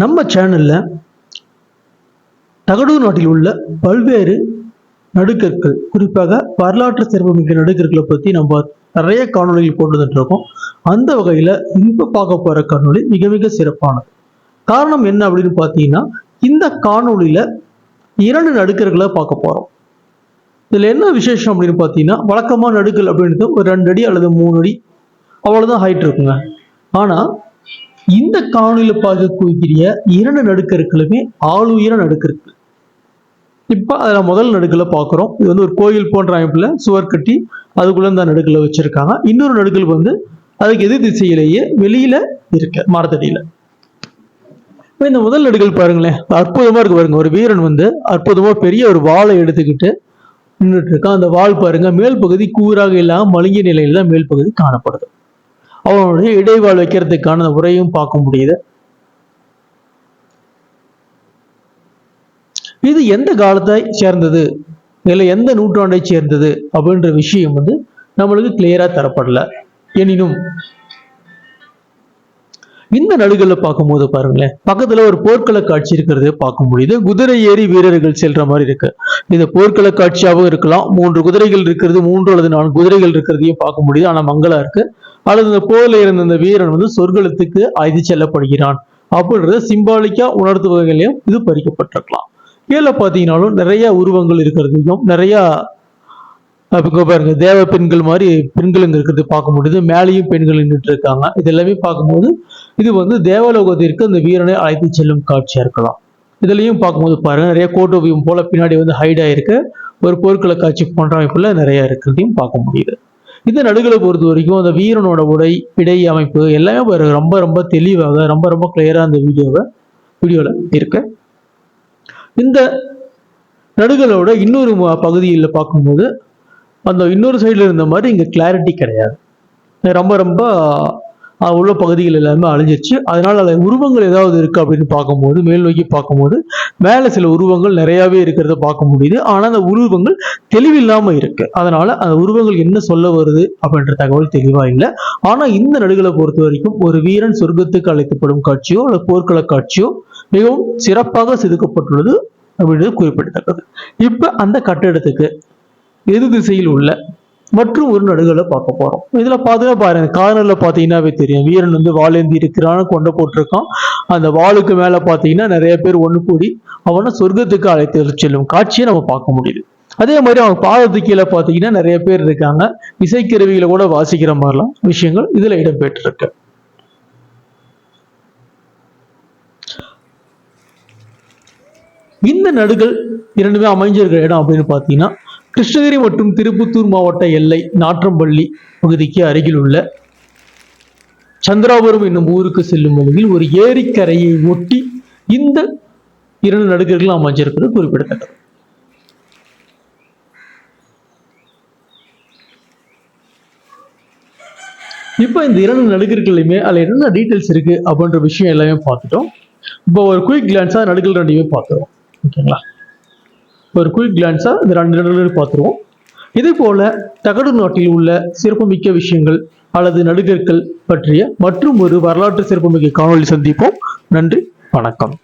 நம்ம சேனல்ல தகடூர் நாட்டில் உள்ள பல்வேறு நடுக்கற்கள் குறிப்பாக வரலாற்று சிறப்புமிக்க நடுக்கற்களை பற்றி நம்ம நிறைய காணொளிகள் கொண்டு வந்துட்டு இருக்கோம் அந்த வகையில் இப்போ பார்க்க போகிற காணொளி மிக மிக சிறப்பானது. காரணம் என்ன அப்படின்னு பார்த்தீங்கன்னா இந்த காணொலியில் இரண்டு நடுக்கர்களை பார்க்க போகிறோம் இதில் என்ன விசேஷம் அப்படின்னு பார்த்தீங்கன்னா வழக்கமாக நடுக்கல் அப்படின்றது ஒரு ரெண்டு அடி அல்லது மூணு அடி அவ்வளோதான் ஹைட் இருக்குங்க. ஆனால் இந்த காணொலியில் பார்க்கக்கூடிய இரண்டு நடுக்கருக்களுமே ஆளுயர நடுக்கருக்கு இப்போ அதில் முதல் நடுக்கில் பார்க்குறோம். இது வந்து ஒரு கோயில் போன்ற அமைப்பில் சுவர் கட்டி அதுக்குள்ளே இந்த நடுக்கில் வச்சுருக்காங்க. இன்னொரு நடுக்கல் வந்து அதுக்கு எதிர் திசையிலேயே வெளியில் இருக்கு மரத்தடியில். இப்போ இந்த முதல் நடுக்கல் பாருங்களேன். அற்புதமாக இருக்கு பாருங்க. ஒரு வீரன் வந்து அற்புதமாக பெரிய ஒரு வாளை எடுத்துக்கிட்டு நின்றுட்டு இருக்கான். அந்த வாள் பாருங்க மேல் பகுதி கூறாக இல்லாமல் மழுங்கிய நிலையில் தான் மேல் பகுதி காணப்படுது. அவனுடைய இடைவாள் வைக்கிறதுக்கான உரையும் பார்க்க முடியுது. இது எந்த காலத்தை சேர்ந்தது? இல்லை எந்த நூற்றாண்டை சேர்ந்தது? அப்படின்ற விஷயம் வந்து நம்மளுக்கு கிளியரா தரப்படல. எனினும் இந்த நடுகளை பார்க்கும்போது பாருங்களேன் பக்கத்துல ஒரு போர்க்கள காட்சி இருக்கிறது பார்க்க முடியுது. குதிரை ஏறி வீரர்கள் செல்ற மாதிரி இருக்கு. இது போர்க்கள காட்சியாகவும் இருக்கலாம். மூன்று குதிரைகள் இருக்கிறது மூன்று அல்லது நான்கு குதிரைகள் இருக்கிறதையும் பார்க்க முடியுது. ஆனா மங்களா இருக்கு. அல்லது இந்த போரில் இருந்த இந்த வீரன் வந்து சொர்க்கலத்துக்கு அழைத்து செல்லப்படுகிறான். அப்படின்றத சிம்பாலிக்கா உணர்த்து வகையிலையும் இது பறிக்கப்பட்டிருக்கலாம். கீழே பார்த்தீங்கன்னாலும் நிறைய உருவங்கள் இருக்கிறதையும் நிறைய இப்போ பாருங்க தேவ பெண்கள் மாதிரி பெண்கள் இங்கே இருக்கிறது பார்க்க முடியுது. மேலேயும் பெண்கள் நின்றுட்டு இருக்காங்க. இது எல்லாமே பார்க்கும்போது இது வந்து தேவலோகத்திற்கு அந்த வீரனை அழைத்து செல்லும் காட்சியா இருக்கலாம். இதுலயும் பார்க்கும்போது பாருங்க நிறைய கோட்டோவியம் போல பின்னாடி வந்து ஹைட் ஆயிருக்கு. ஒரு பொருட்களை காட்சி போன்ற அமைப்புல நிறைய இருக்கிறதையும் பார்க்க முடியுது. இந்த நடுகளை பொறுத்த வரைக்கும் அந்த வீரனோட உடை இடை அமைப்பு எல்லாமே பாருங்க ரொம்ப ரொம்ப தெளிவாக ரொம்ப ரொம்ப கிளியராக அந்த வீடியோவை வீடியோவில் இருக்கு. இந்த நடுகளோட இன்னொரு பகுதியில் பார்க்கும்போது அந்த இன்னொரு சைடில் இருந்த மாதிரி இங்கே கிளாரிட்டி கிடையாது. ரொம்ப ரொம்ப உள்ள பகுதிகள் எல்லாமே அழிஞ்சிருச்சு. அதனால அதில் உருவங்கள் ஏதாவது இருக்கு அப்படின்னு பார்க்கும்போது மேல் நோக்கி பார்க்கும்போது மேலே சில உருவங்கள் நிறையாவே இருக்கிறத பார்க்க முடியுது. ஆனால் அந்த உருவங்கள் தெளிவில்லாமல் இருக்கு. அதனால அந்த உருவங்கள் என்ன சொல்ல வருது அப்படின்ற தகவல் தெளிவா இல்லை. ஆனால் இந்த நடுகளை பொறுத்த வரைக்கும் ஒரு வீரன் சொர்க்கத்துக்கு அழைக்கப்படும் காட்சியோ அல்லது போர்க்கள காட்சியோ மிகவும் சிறப்பாக செதுக்கப்பட்டுள்ளது அப்படின்றது குறிப்பிடத்தக்கது. இப்போ அந்த கட்டிடத்துக்கு எது திசையில் உள்ள மற்றும் ஒரு நடுகளை பார்க்க போறோம். இதுல பாத்தீங்கன்னா பாருங்க கார்னர்ல பாத்தீங்கன்னாவே தெரியும். வீரன் வந்து வாழேந்தி இருக்கிறான்னு கொண்டை போட்டிருக்கான். அந்த வாளுக்கு மேல பாத்தீங்கன்னா நிறைய பேர் ஒண்ணு கூடி அவனை சொர்க்கத்துக்கு அழைத்து செல்லும் காட்சியை நம்ம பார்க்க முடியுது. அதே மாதிரி அவன் பாதத்து கீழே பாத்தீங்கன்னா நிறைய பேர் இருக்காங்க. இசைக்கருவிகளை கூட வாசிக்கிற மாதிரிலாம் விஷயங்கள் இதுல இடம்பெற்றிருக்கு. இந்த நடுகள் இரண்டுமே அமைஞ்சிருக்கிற இடம் அப்படின்னு பார்த்தீங்கன்னா கிருஷ்ணகிரி மற்றும் திருப்பத்தூர் மாவட்ட எல்லை நாற்றம்பள்ளி பகுதிக்கு அருகில் உள்ள சந்திராபுரம் என்னும் ஊருக்கு செல்லும் வழியில் ஒரு ஏரிக்கரையை ஒட்டி இந்த இரண்டு நடுக்கர்கள் அமைஞ்சிருப்பது குறிப்பிடத்தக்கது. இப்போ இந்த இரண்டு நடுக்கர்களையுமே அதில் என்னென்ன டீட்டெயில்ஸ் இருக்கு அப்படின்ற விஷயம் எல்லாமே பார்த்துட்டோம். இப்போ ஒரு குயிக் கிளான்ஸாக நடுகள் ரெண்டையுமே பார்த்துருவோம் ஓகேங்களா? ஒரு குயிக் கிளான்ஸாக இந்த ரெண்டு நடுகள் பார்த்துருவோம். இதே போல தகடு நாட்டில் உள்ள சிறப்புமிக்க விஷயங்கள் அல்லது நடிகர்கள் பற்றிய மற்றும் ஒரு வரலாற்று சிறப்புமிக்க காணொளி சந்திப்போம். நன்றி வணக்கம்.